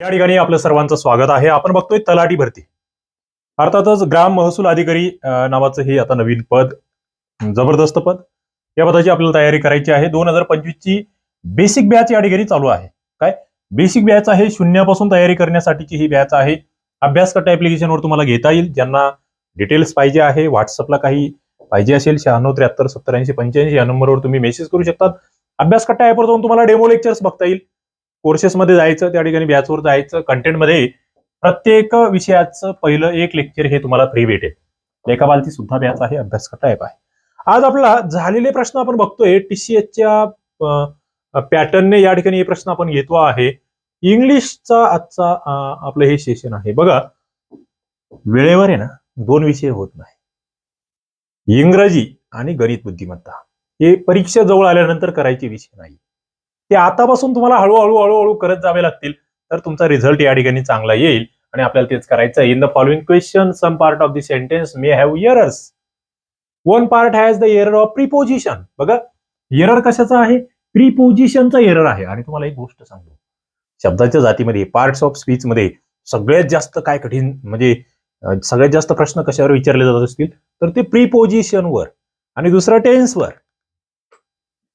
या ठिकाणी आपलं सर्वांचं स्वागत आहे. आपण बघतोय तलाठी भरती. अर्थातच ग्राम महसूल अधिकारी नावाचं हे आता नवीन पद जबरदस्त पद या पदाची आपल्याला तयारी करायची आहे. दोन हजार पंचवीस ची बेसिक बॅच या ठिकाणी चालू आहे. काय? बेसिक बॅच आहे शून्यापासून तयारी करण्यासाठीची ही बॅच आहे. अभ्यास कट्टा ऍप्लिकेशनवर तुम्हाला घेता येईल. ज्यांना डिटेल्स पाहिजे आहे व्हॉट्सअपला काही पाहिजे असेल शहाण्णव त्र्याहत्तर सत्तर ऐंशी पंच्याऐंशी या नंबरवर तुम्ही मेसेज करू शकतात. अभ्यास कट्टा ऍपवर जाऊन तुम्हाला डेमो लेक्चर्स बघता येईल. कोर्सेसमध्ये जायचं त्या ठिकाणी बॅचवर जायचं कंटेंटमध्ये प्रत्येक विषयाचं पहिलं एक लेक्चर हे तुम्हाला फ्री भेटेल. लेखाबालची सुद्धा बॅच आहे अभ्यास कट्टा आहे. आज आपला झालेले प्रश्न आपण बघतोय टीसीएसच्या पॅटर्नने या ठिकाणी हे प्रश्न आपण घेतो आहे. इंग्लिशचा आजचा आपलं हे सेशन आहे. बघा वेळेवर आहे ना दोन विषय होत नाही. इंग्रजी आणि गणित बुद्धिमत्ता. हे परीक्षा जवळ आल्यानंतर करायचे विषय नाही. ते आतापासून तुम्हाला हळूहळू हळूहळू करत जावे लागतील. तर तुमचा रिझल्ट या ठिकाणी चांगला येईल. आणि आपल्याला तेच करायचं in the following question some part of the sentence may have errors one part has the error of preposition बघा एरर कशाचा आहे? प्रिपोजिशनचा एरर आहे. आणि तुम्हाला एक गोष्ट सांगतो. शब्दाच्या जातीमध्ये पार्ट्स ऑफ स्पीच मध्ये सगळ्यात जास्त काय कठीण म्हणजे सगळ्यात जास्त प्रश्न कशावर विचारले जात असतील? तर ते प्रिपोजिशनवर आणि दुसरा टेन्सवर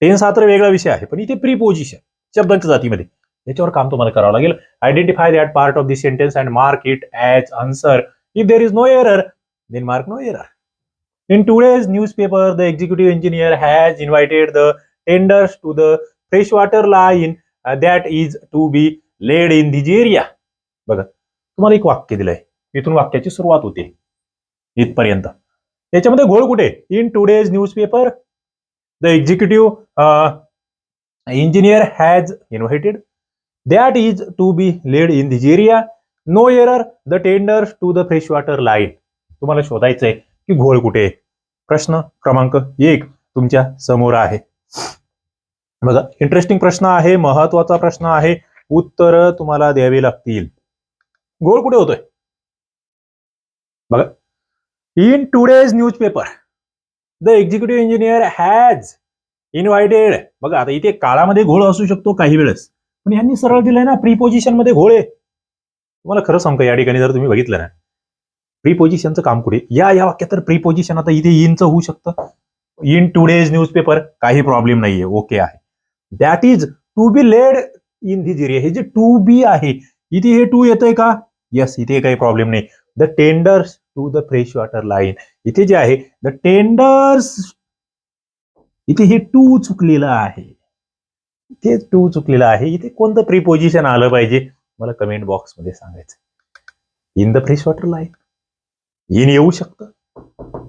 टेन्स हा तर वेगळा विषय आहे पण इथे प्रीपोजिशन शब्दांच्या जातीमध्ये. याच्यावर काम तुम्हाला करावं लागेल. Identify that part of the sentence and mark it as answer if there is no error then mark no error in today's newspaper the executive engineer has invited the tenders to the fresh water line that is to be laid in these area बघा तुम्हाला एक वाक्य दिलंय. इथून वाक्याची सुरुवात होते. इथपर्यंत. याच्यामध्ये घोळ कुठे? In today's newspaper the executive engineer has invited that is to be laid in these area no error the tenders to the fresh water line तुम्हाला शोधायचंय की घोळ कुठे प्रश्न क्रमांक एक तुमच्यासमोर आहे. बघा इंटरेस्टिंग प्रश्न आहे महत्त्वाचा प्रश्न आहे. उत्तर तुम्हाला द्यावी लागतील. घोळ कुठे होतोय? बघा. In today's newspaper the executive engineer has invited बघा आता इथे काळामध्ये घोळ असू शकतो काही वेळेस. पण यांनी सरळ दिलंय ना प्रीपोजिशनमध्ये घोळ. आहे तुम्हाला खरं सांगतो या ठिकाणी जर तुम्ही बघितलं ना प्रीपोजिशनचं काम कुठे? या या वाक्यात तर प्रीपोजिशन आता इथे इनचं होऊ शकतं. इन टुडेज न्यूजपेपर काही प्रॉब्लेम नाहीये ओके आहे. That is to be laid in these area हे जे टू बी आहे इथे हे टू येतंय का? येस इथे काही प्रॉब्लेम नाही. The tenders to the fresh water line इथे जे आहे द टेंडर्स इथे हे टू चुकलेलं आहे. इथे टू चुकलेलं आहे. इथे कोणतं प्रिपोजिशन आलं पाहिजे? मला कमेंट बॉक्समध्ये सांगायचं in the fresh water line in येऊ शकतं.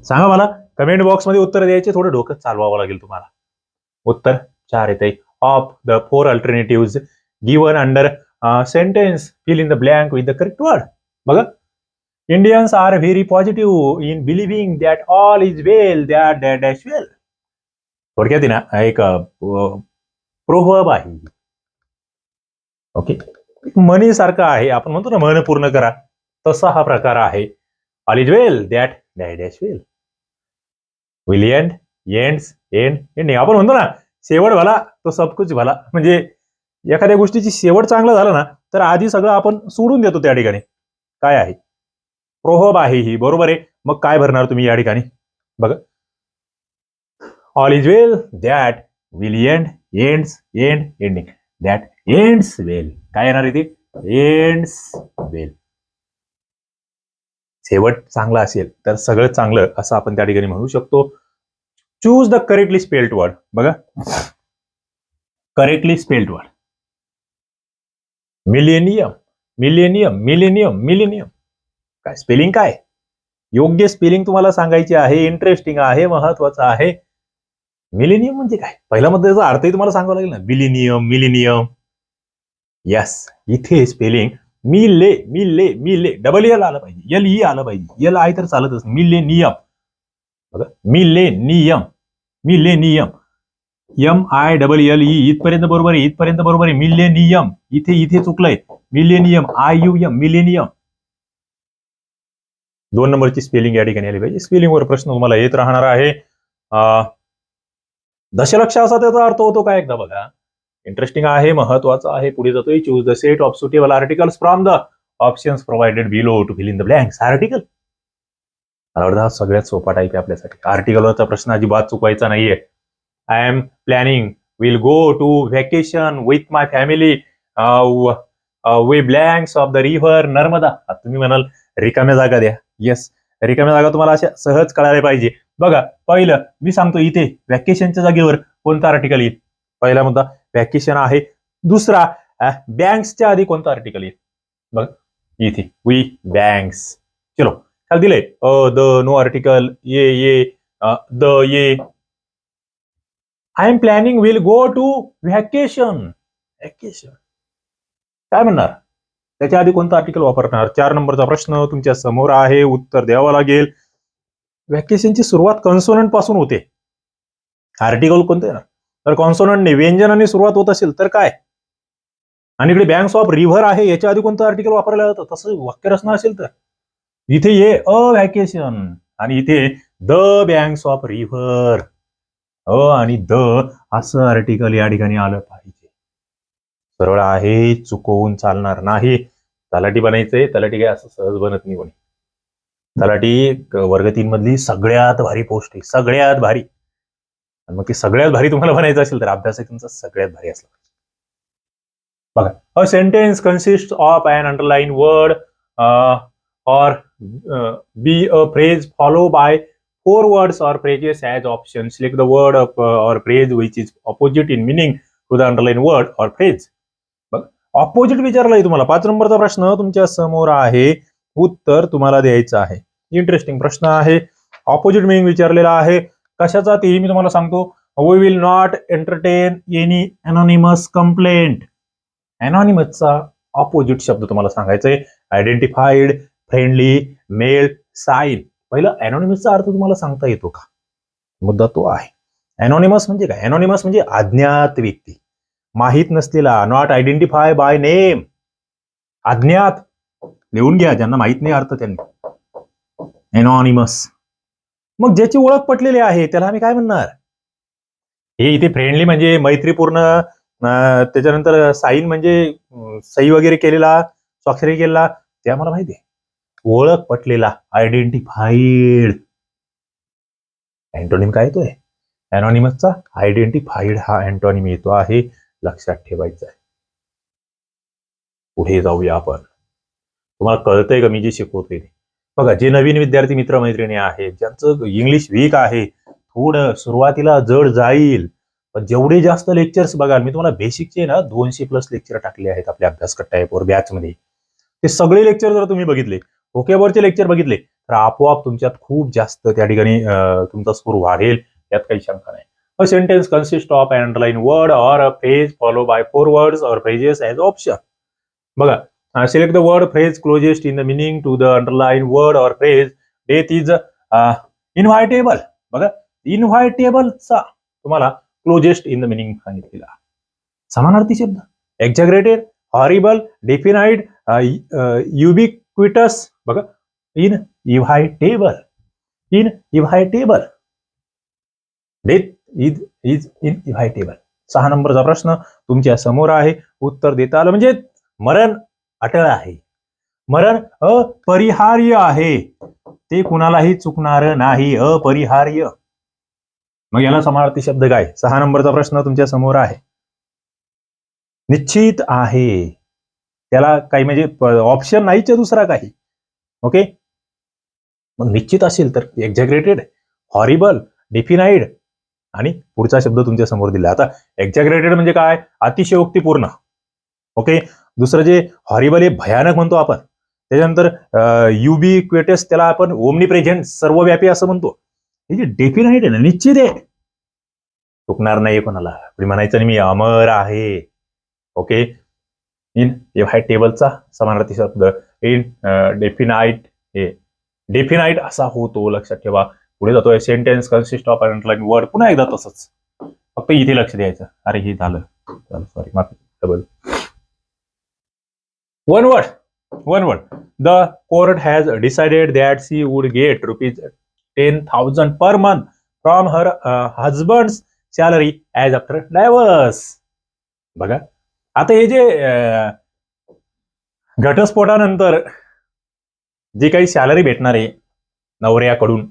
सांगा मला कमेंट बॉक्समध्ये उत्तर द्यायचे थोडं डोकं चालवावं लागेल तुम्हाला. उत्तर चार येते of the four alternative given under sentence fill in the blank with the correct word बघा Indians are very positive in believing that all is well that that dash well थोडक्यात आहे ना एक प्रोहब आहे. ओके मनी सारखं आहे आपण म्हणतो ना मन पूर्ण करा. तसा हा प्रकार आहे. All is well that that dash well will end ends end ending आपण म्हणतो ना शेवट भला तो सब कुछ भला. म्हणजे एखाद्या गोष्टीची शेवट चांगलं झालं ना तर आधी सगळं आपण सोडून देतो त्या ठिकाणी. काय आहे? प्रोहब आहे ही बरोबर आहे? मग काय भरणार तुम्ही या ठिकाणी? बघा. All is well that will end ends end ending that ends well काय येणार इथे एंड्स वेल शेवट चांगला असेल तर सगळं चांगलं असं आपण त्या ठिकाणी म्हणू शकतो. Choose the correctly spelled word बघा. Correctly spelled word millennium millennium millennium millennium काय स्पेलिंग काय? योग्य स्पेलिंग तुम्हाला सांगायची आहे इंटरेस्टिंग आहे महत्वाचं आहे. मिलेनियम म्हणजे काय? पहिला मध्ये त्याचा अर्थही तुम्हाला सांगावा लागेल ना. मिलेनियम मिलेनियम यस इथे स्पेलिंग मिल ले मिल ले मी ले डबल एल आलं पाहिजे. एल ई आलं पाहिजे. एल आय तर चालतच नाही. मिलेनियम बघा. Millennium millennium M I double L E इथपर्यंत बरोबर आहे इथपर्यंत बरोबर आहे. मिलेनियम इथे इथे चुकलंय. Millennium I U M millennium दोन नंबरची स्पेलिंग या ठिकाणी आली पाहिजे. स्पेलिंगवर प्रश्न तुम्हाला येत राहणार आहे. दशलक्ष असा त्याचा अर्थ होतो का एकदा बघा. इंटरेस्टिंग आहे महत्वाचं आहे पुढे जातोय. Choose the set of suitable articles from the options provided below to fill in the blanks article मला वाटतं हा सगळ्यात सोपा टाईप आहे आपल्यासाठी. आर्टिकलवरचा प्रश्न अजिबात चुकवायचा नाहीये. I am planning will go to vacation with my family way blanks of the river Narmada. तुम्ही म्हणाल रिकाम्या जागा द्या. येस रिकाम्या जागा तुम्हाला अशा सहज कळायला पाहिजे. बघा पहिलं मी सांगतो इथे व्हॅकेशनच्या जागेवर कोणता आर्टिकल येईल? पहिला मुद्दा व्हॅकेशन आहे. दुसरा बँक्सच्या आधी कोणता आर्टिकल येईल? बघ इथे. वी बँक्स चलो काल दिले अ the no article a a the a. I am planning will go to vacation vacation काय म्हणणार? त्याच्या आधी कोणतं आर्टिकल वापरणार? चार नंबरचा प्रश्न तुमच्यासमोर आहे उत्तर द्यावं लागेल. व्हॅकेशनची सुरुवात कॉन्सोनंटपासून होते. आर्टिकल कोणते ना? तर कॉन्सोनंटने व्यंजनाने सुरुवात होत असेल तर काय? आणि इकडे बँक्स ऑफ रिव्हर आहे याच्या आधी कोणतं आर्टिकल वापरलं जातं? तसं वाक्यरचना असेल तर. इथे ये अ व्हॅकेशन आणि इथे the banks of river a आणि द असं आर्टिकल या ठिकाणी आलं पाहिजे. सरळ आहे चुकवून चालणार नाही. तलाठी बनायचंय तलाठी काय असं सहज बनत नाही कोणी. तलाठी वर्ग तीन मधली सगळ्यात भारी पोस्ट आहे सगळ्यात भारी. आणि मग ती सगळ्यात भारी तुम्हाला बनायचं असेल तर अभ्यास आहे तुमचा सगळ्यात भारी असला. बघा a sentence consist of and underline word or be a phrase follow by four words or phrases as option select the word or phrase which is opposite in meaning to the underline word or phrase word or phrase. बघ opposite विचारलाय तुम्हाला. पाच नंबरचा प्रश्न तुमच्यासमोर आहे. उत्तर तुम्हाला द्यायचं आहे. इंटरेस्टिंग प्रश्न आहे. ऑपोजिट मिनिंग विचारलेला आहे. कशाचा तेही मी तुम्हाला सांगतो. We will not entertain any anonymous complaint अनॉनिमसचा opposite शब्द तुम्हाला सांगायचा आहे. आयडेंटिफाईड फ्रेंडली मेल साईन पहिलं अनॉनिमसचा अर्थ तुम्हाला सांगता येतो का? मुद्दा तो आहे. अनॉनिमस म्हणजे काय? अनॉनिमस म्हणजे अज्ञात व्यक्ती. माहीत नसलेला नॉट आयडेंटिफाय बाय नेम अज्ञात. लिहून घ्या ज्यांना माहीत नाही अर्थ त्यांनी. एनॉनिमस मग ज्याची ओळख पटलेली आहे त्याला आम्ही काय म्हणणार? हे इथे फ्रेंडली म्हणजे मैत्रीपूर्ण त्याच्यानंतर साईन म्हणजे सई सही वगैरे केलेला स्वाक्षरी केलेला ते आम्हाला माहिती आहे. ओळख पटलेला आयडेंटिफाईड अँटोनिम काय येतोय? अनॉनिमसचा आयडेंटिफाईड हा अँटोनिम येतो आहे. लक्षात ठेवायचं आहे. पुढे जाऊया आपण. तुम्हाला कळतंय का मी जे शिकवतोय ते? बघा जे नवीन विद्यार्थी मित्रमैत्रिणी आहेत ज्यांचं इंग्लिश वीक आहे थोडं सुरुवातीला जड जाईल पण जेवढे जास्त लेक्चर्स बघाल मी तुम्हाला बेसिकचे ना दोनशे प्लस लेक्चर टाकले आहेत आपल्या अभ्यासकट टाईपवर बॅचमध्ये ते सगळे लेक्चर जर तुम्ही बघितले ओकेबरचे लेक्चर बघितले तर आपोआप तुमच्यात खूप जास्त त्या ठिकाणी तुमचा स्कोर वाढेल यात काही शंका नाही. A sentence consists of an underline word or a phrase follow by four words or phrases as option बघा select the word phrase closest in the meaning to the underline word or phrase death is inevitable बघा इन्व्हायटेबलचा तुम्हाला closest in the meaning सांगितलेला. समानार्थी शब्द. एक्झॅग्रेटेड horrible defined ubiquitous बघा inevitable inevitable death is is inevitable सहा नंबरचा प्रश्न तुमच्यासमोर आहे. उत्तर देता आलं म्हणजे मरण अटळ आहे. मरण अपरिहार्य आहे. ते कुणालाही चुकणार नाही. अपरिहार्य. मग याला समानार्थी शब्द काय? सहा नंबरचा प्रश्न तुमच्यासमोर आहे. निश्चित आहे. त्याला काही म्हणजे ऑप्शन नाहीच आहे दुसरा काही. ओके मग निश्चित असेल तर एक्झॅग्रेटेड हॉरिबल डिफिनाईड आणि पुढचा शब्द तुमच्यासमोर दिला. आता एक्झॅग्रेटेड म्हणजे काय? अतिशयोक्तीपूर्ण ओके दुसरं जे हॉरिबल हे भयानक म्हणतो आपण त्याच्यानंतर युबी क्वेटस त्याला आपण ओमनी प्रेझेंट सर्वव्यापी असं म्हणतो. हे जे डेफिनाईट आहे ना निश्चित आहे. चुकणार नाही कोणाला. म्हणायचं नाही मी अमर आहे. ओके इन एव्हाय टेबलचा समानार्थी शब्द. इन डेफिनाईट हे डेफिनाईट असा होतो लक्षात ठेवा. पुढे जातोय. Sentence consist of underline word पुन्हा एकदा तसंच. फक्त इथे लक्ष द्यायचं. अरे हे झालं. सॉरी माफी double one word one word the court has decided that she would get rupees ten thousand per month from her husband salary as after divorce बघा. आता हे जे घटस्फोटानंतर जे काही सॅलरी भेटणार आहे नवऱ्याकडून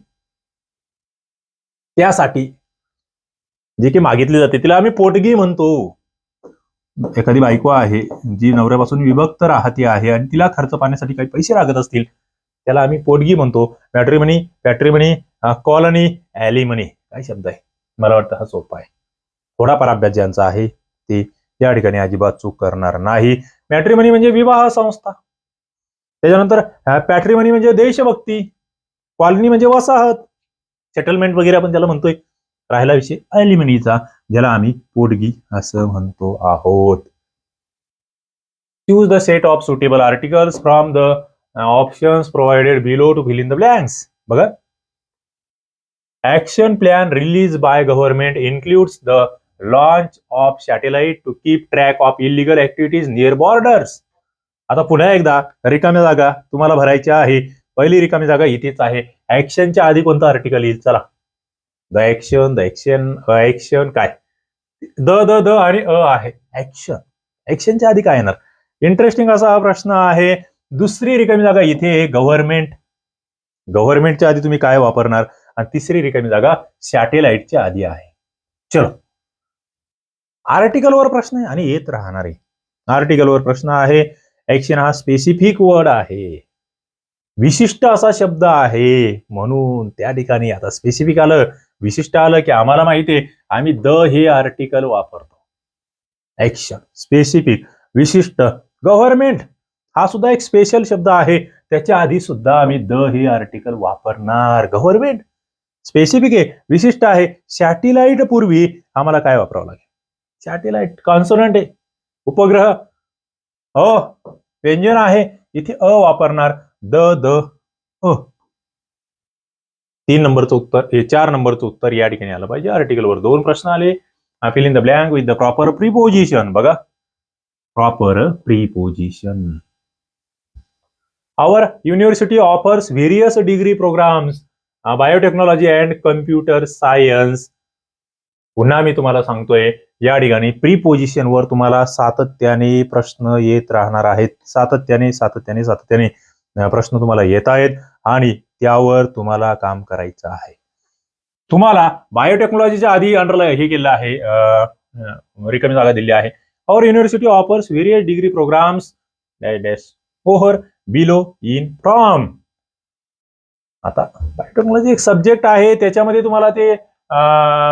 त्यासाठी जे की मागितली जाते तिला आम्ही पोटगी म्हणतो. एखादी बायको आहे जी नवऱ्यापासून विभक्त राहते आहे आणि तिला खर्च पाण्यासाठी काही पैसे लागत असतील त्याला आम्ही पोटगी म्हणतो. मॅट्रिमनी पॅट्रिमनी कॉलनी ॲलिमनी काय शब्द आहे? मला वाटतं हा सोपा आहे. थोडाफार अभ्यास ज्यांचा आहे ते या ठिकाणी अजिबात चूक करणार नाही. मॅट्रिमनी म्हणजे विवाह संस्था. त्याच्यानंतर पॅट्रिमनी म्हणजे देशभक्ती. कॉलनी म्हणजे वसाहत. सेटलमेंट वगैरे आपण त्याला म्हणतोय राहिला विषय. अॅल्युमिनीचा ज्याला आम्ही पोटगी असं म्हणतो आहोत. Choose the set of suitable articles from the options provided below to fill in the blanks बघा. Action plan release by government includes the launch of satellite to keep track of illegal activities near borders आता पुन्हा एकदा रिकाम्या जागा तुम्हाला भरायच्या आहे. पहिली रिकामी जागा इथेच आहे. ऍक्शनच्या आधी कोणतं आर्टिकल येईल? चला. The action the action action काय? द द द आणि अ आहे. ऍक्शन ऍक्शनच्या आधी काय येणार? इंटरेस्टिंग असा हा प्रश्न आहे. दुसरी रिकामी जागा इथे गव्हर्नमेंट गव्हर्नमेंटच्या आधी तुम्ही काय वापरणार? आणि तिसरी रिकामी जागा सॅटेलाइटच्या आधी आहे. चलो. आर्टिकलवर प्रश्न आहे आणि येत राहणार आहे. आर्टिकलवर प्रश्न आहे. ऍक्शन हा स्पेसिफिक वर्ड आहे. विशिष्ट असा शब्द आहे. म्हणून त्या ठिकाणी आता स्पेसिफिक आलं विशिष्ट आलं की आम्हाला माहिती आहे आम्ही द हे आर्टिकल वापरतो. ऍक्शन स्पेसिफिक विशिष्ट गव्हर्नमेंट हा सुद्धा एक स्पेशल शब्द आहे. त्याच्या आधी सुद्धा आम्ही द हे आर्टिकल वापरणार. गव्हर्नमेंट स्पेसिफिक आहे विशिष्ट आहे. सॅटेलाइट पूर्वी आम्हाला काय वापरावं लागेल? सॅटेलाइट कॉन्सोनंट आहे. उपग्रह अ व्यंजन आहे. इथे अ वापरणार. The the a. तीन नंबरचं उत्तर हे चार नंबरचं उत्तर या ठिकाणी आलं पाहिजे. आर्टिकलवर दोन प्रश्न आले. Fill in the blank with the proper preposition बघा. Proper preposition our university offers various degree programs biotechnology and computer science पुन्हा मी तुम्हाला सांगतोय या ठिकाणी प्रिपोजिशनवर तुम्हाला सातत्याने प्रश्न येत राहणार आहेत. सातत्याने सातत्याने सातत्याने. प्रश्न तुम्हाला येत आहेत आणि त्यावर तुम्हाला काम करायचं आहे. तुम्हाला बायोटेक्नॉलॉजीच्या आधी अंडरला हे केलं आहे रिकमी रिकामी जागा दिली आहे. Our university offers various degree programs over below in from आता बायोटेक्नॉलॉजी एक सब्जेक्ट आहे त्याच्यामध्ये तुम्हाला ते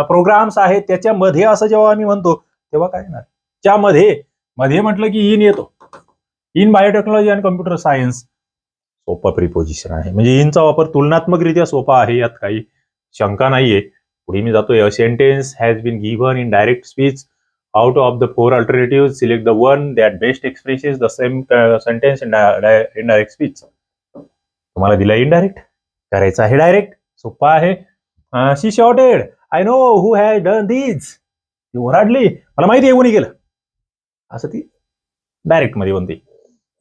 प्रोग्राम्स आहेत त्याच्यामध्ये असं जेव्हा आम्ही म्हणतो तेव्हा काय येणार त्यामध्ये मध्ये म्हटलं की इन येतो. इन बायोटेक्नॉलॉजी आणि कम्प्युटर सायन्स सोपा प्रिपोजिशन आहे. म्हणजे इनचा वापर तुलनात्मकरित्या सोपा आहे यात काही शंका नाहीये. पुढे मी जातोय. A sentence has been given in direct speech out of the four alternative select the one that best expresses the same sentence in direct speech तुम्हाला दिला इनडायरेक्ट करायचं आहे डायरेक्ट सोपा आहे. She shouted I know who has done these ती मला माहिती आहे कोणी केलं. असं ती डायरेक्टमध्ये बनते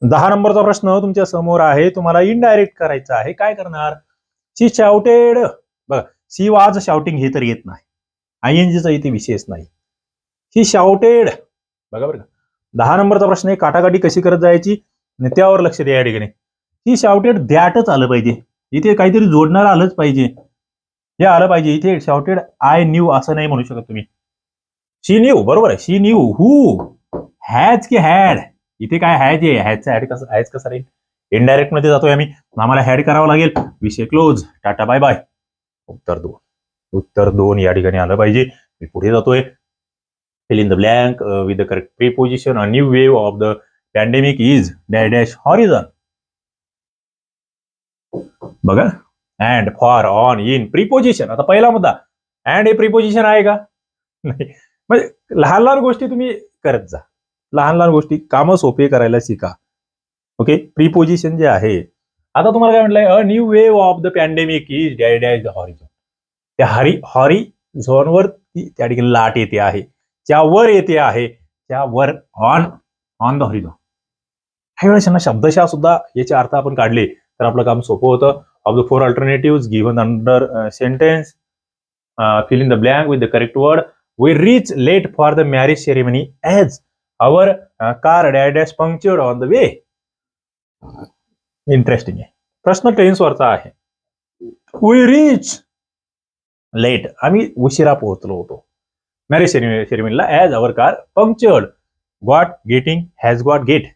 दहा नंबरचा प्रश्न तुमच्यासमोर आहे. तुम्हाला इनडायरेक्ट करायचा आहे. काय करणार? शी शाउटेड बघा सी वाज शाउटिंग हे तर येत नाही. आय एन जीचा इथे विशेष नाही. ही शाउटेड बघा बरं का. दहा नंबरचा प्रश्न आहे काटाकाटी कशी करत जायची? त्यावर लक्ष द्या या ठिकाणी. ही शाउटेड दॅटच आलं पाहिजे. इथे काहीतरी जोडणार आलंच पाहिजे. हे आलं पाहिजे. इथे शाउटेड आय न्यू असं नाही म्हणू शकत तुम्ही. शी न्यू बरोबर आहे. शी न्यू हू हॅज की हॅड इथे काय हॅज आहे हॅजचा ऍड कसं हॅज कसं राहील? इनडायरेक्टमध्ये जातोय आम्ही. आम्हाला हॅड करावं लागेल. विषय क्लोज टाटा बाय बाय उत्तर दोन. उत्तर दोन या ठिकाणी आलं पाहिजे. मी पुढे जातोय. Fill in the blank with the correct preposition a new wave of the pandemic is dash dash horizon बघा. And for on in preposition आता पहिला मुद्दा. अँड हे प्रिपोजिशन आहे का? नाही. म्हणजे लहान लहान गोष्टी तुम्ही करत जा. लहान लहान गोष्टी कामं सोपे करायला शिका. ओके प्रिपोजिशन जे आहे आता तुम्हाला काय म्हटलंय? A new wave of the pandemic is da dash the horizon त्या हरी हॉरी झोनवर ती त्या ठिकाणी लाट येते आहे. ज्या वर येते आहे त्या were on on the horizon काही वेळेस यांना शब्दशः सुद्धा याचे अर्थ आपण काढले तर आपलं काम सोपं होतं. Of the four alternative given under sentence fill in the blank with the correct word we reach late for the marriage ceremony as our car dash dash punctured on the way interesting आहे. प्रश्न ट्रेन्सवरचा आहे. We reach late आम्ही उशिरा पोहोचलो होतो. Marriage सेरेमनीला as our car punctured got getting has got get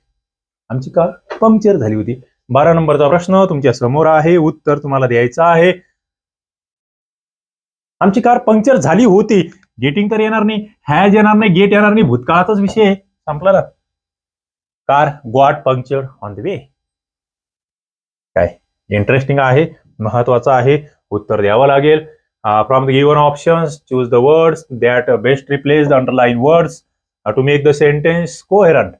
आमची car puncture झाली होती. बारा नंबरचा प्रश्न तुमच्यासमोर आहे. उत्तर तुम्हाला द्यायचं आहे. आमची कार पंक्चर झाली होती. गेटिंग तर येणार नाही. हॅज येणार नाही. गेट येणार नाही. भूतकाळातच विषय आहे. संपला ना car got punctured on the way काय? इंटरेस्टिंग आहे महत्वाचं आहे उत्तर द्यावं लागेल. From the given options choose the words that best replace the underline words to make the sentence coherent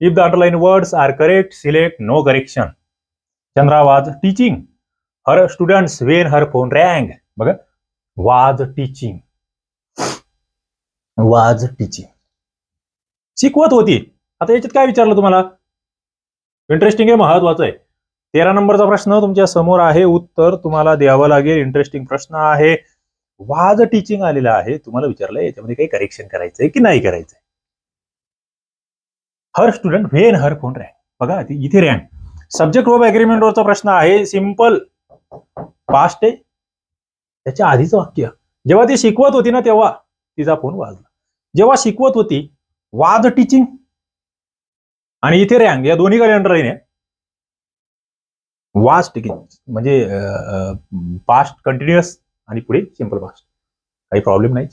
if the underline words are correct select no correction Chandra was teaching her students when her phone rang बघा. Was teaching वाज teaching शिकवत होती. आता याच्यात काय विचारलं तुम्हाला? Interesting आहे महत्वाचं आहे. तेरा नंबरचा प्रश्न तुमच्यासमोर आहे. उत्तर तुम्हाला द्यावं लागेल. इंटरेस्टिंग प्रश्न आहे. वाज टीचिंग आलेला आहे. तुम्हाला विचारलं याच्यामध्ये काही करेक्शन करायचंय की नाही करायचंय? Her student when her phone rank बघा ती इथे रँक सब्जेक्ट ऑफ अग्रीमेंटवरचा प्रश्न आहे. सिंपल पास्ट आहे. त्याच्या आधीचं वाक्य. जेव्हा ती शिकवत होती ना तेव्हा तिचा फोन वाजला. जेव्हा शिकवत होती वाज टीचिंग आणि इथे रँक या दोन्हीकडे अंडरलाईन आहे वाज टीचिंग म्हणजे पास्ट कंटिन्युअस आणि पुढे सिंपल पास्ट काही प्रॉब्लेम नाही.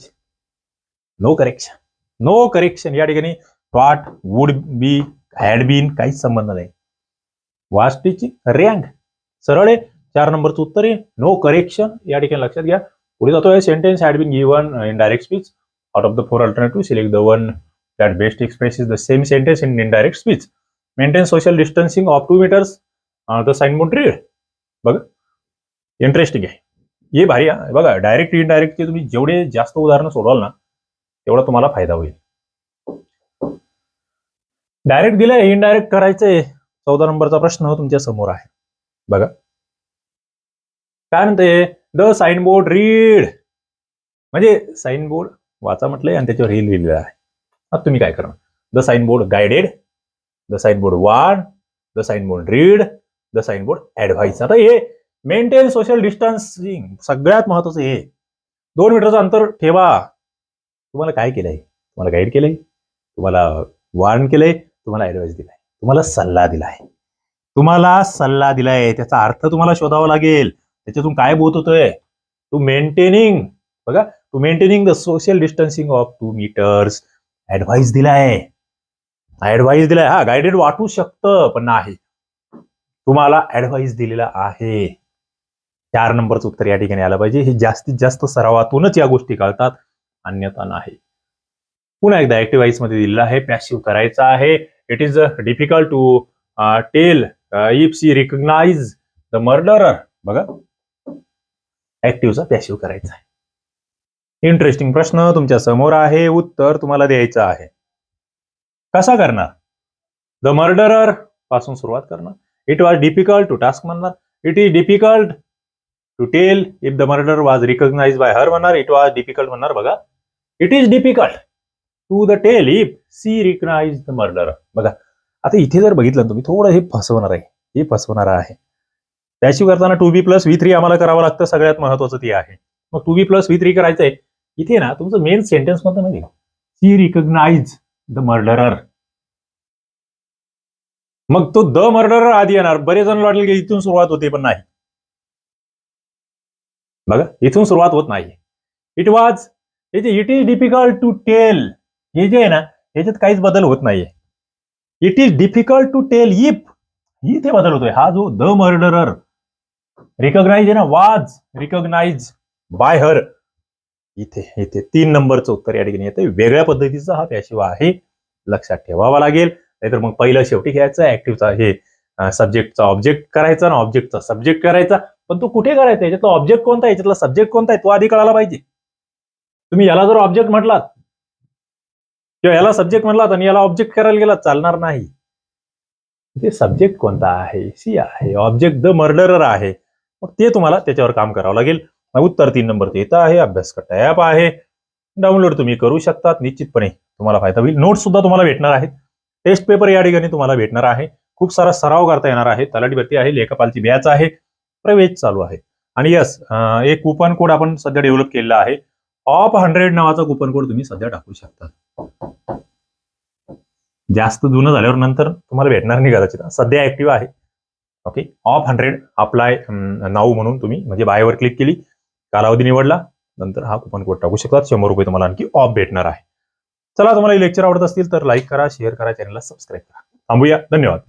नो करेक्शन नो करेक्शन या ठिकाणी what would be had bin काहीच संबंध नाही. वाज टीचिंग रँक सरळ आहे. चार नंबरचं उत्तर आहे. नो करेक्शन या ठिकाणी लक्षात घ्या. पुढे जातोय. Sentence had been given in direct speech out of the four alternative select the one that best expresses the same sentence in indirect speech maintain social distancing of two meters the sign board read बघा interesting आहे हे भारी आहे बघा direct इनडायरेक्टचे तुम्ही जेवढे जास्त उदाहरणं सोडवाल ना तेवढा तुम्हाला फायदा होईल. डायरेक्ट दिलंय इनडायरेक्ट करायचंय. चौदा नंबरचा प्रश्न तुमच्यासमोर आहे. बघा. काय म्हणते? द साइन बोर्ड रीड म्हणजे साइन बोर्ड वाचा म्हटलंय आणि त्याच्यावर हे लिहिलेलं आहे. आता तुम्ही काय करा? The sign board guided the sign board ward the sign board read the sign board advice आता हे मेंटेन सोशल डिस्टन्सिंग सगळ्यात महत्वाचं हे. दोन मीटरचं अंतर ठेवा. तुम्हाला काय केलंय? तुम्हाला गाईड केलंय. तुम्हाला वार्न केलंय. तुम्हाला ऍडवाइस दिलाय. तुम्हाला सल्ला दिलाय. तुम्हाला सल्ला दिलाय. त्याचा अर्थ तुम्हाला शोधावा लागेल. त्याच्यातून काय बोध होतोय? टू मेंटेनिंग बघा to maintaining the social distancing of two meters advice दिलाय. ऍडवाइस दिलाय. हा गायडेड वाटू शकतं पण नाही. तुम्हाला ऍडवाइस दिलेला आहे. चार नंबरचं उत्तर या ठिकाणी आलं पाहिजे. हे जास्तीत जास्त सरावातूनच या गोष्टी कळतात. अन्यथा नाही. पुन्हा एकदा ऍक्टिव्हाइसमध्ये दिलेला आहे. पॅसिव्ह करायचं आहे. It is difficult to tell if she recognise the murderer बघा. ऍक्टिव्हचा पॅसिव्ह करायचा आहे. इंटरेस्टिंग प्रश्न तुमच्यासमोर आहे उत्तर तुम्हाला द्यायचं आहे. कसा करणार? द मर्डररपासून सुरुवात करणार. It was difficult to task म्हणणार. It is difficult to tell if the murder was recognise by her म्हणणार. इट वॉज डिफिकल्ट म्हणणार बघा. It is difficult to the tell if she recognise the murder बघा आता इथे जर बघितलं तुम्ही थोडं हे फसवणार आहे. हे फसवणार आहे. त्याशिवाय करताना to be plus V three आम्हाला करावं लागतं. सगळ्यात महत्वाचं ते आहे. मग to be plus V three करायचंय. इथे ना तुमचं मेन सेंटेन्स कोणतं माहिती सी रिकग्नाइज द मर्डरर मग तो द मर्डरर आधी येणार. बरेच जण वाटले की इथून सुरुवात होते पण नाही. बघा इथून सुरुवात होत नाही. It was it is difficult to tell हे जे आहे ना याच्यात काहीच बदल होत नाहीये. It is difficult to tell if इथे बदल होतोय. हा जो द मर्डरर रिकग्नाइज आहे ना वाज रिकग्नाइज बाय हर इथे इथे तीन नंबरचं उत्तर या ठिकाणी येतं वेगळ्या पद्धतीचा हा पॅशिव आहे. लक्षात ठेवावा लागेल. नाहीतर मग पहिलं शेवटी घ्यायचं ऍक्टिव्हचा हे सब्जेक्टचा ऑब्जेक्ट करायचा ना ऑब्जेक्टचा सब्जेक्ट करायचा. पण तो कुठे करायचा? याच्यातला ऑब्जेक्ट कोणता आहे? याच्यातला सब्जेक्ट कोणता आहे? तो आधी कळायला पाहिजे. तुम्ही याला जर ऑब्जेक्ट म्हटलात किंवा याला सब्जेक्ट म्हटलात आणि याला ऑब्जेक्ट करायला गेला चालणार नाही. ते सब्जेक्ट कोणता आहे? सी आहे. ऑब्जेक्ट द मर्डरर आहे. मग ते तुम्हाला त्याच्यावर काम करावं लागेल. उत्तर तीन नंबर येतं आहे अभ्यास ॲप आहे. डाउनलोड तुम्ही करू शकतात निश्चितपणे तुम्हाला फायदा होईल. नोट्स सुद्धा तुम्हाला भेटणार आहेत. टेस्ट पेपर या ठिकाणी तुम्हाला भेटणार आहे. खूप सारा सराव करता येणार आहे. तलाठी भरती आहे लेखपालची बॅच आहे प्रवेश चालू आहे. आणि यस एक कुपन कोड आपण सध्या डेव्हलप केलेला आहे. ऑफ हंड्रेड नावाचा कुपन कोड तुम्ही सध्या टाकू शकता. जास्त जुनं झाल्यावर नंतर तुम्हाला भेटणार नाही कदाचित. सध्या ऍक्टिव्ह आहे. Okay off hundred apply now म्हणून तुम्ही म्हणजे बायवर क्लिक केली. कालावधी निवडला नंतर हा कुपन कोड टाकू शकतात शंभर रुपये तुम्हाला आणखी ऑफ भेटणार आहे. चला तुम्हाला लेक्चर आवडत असतील तर लाईक करा शेअर करा चॅनलला सबस्क्राईब करा. थांबूया. धन्यवाद.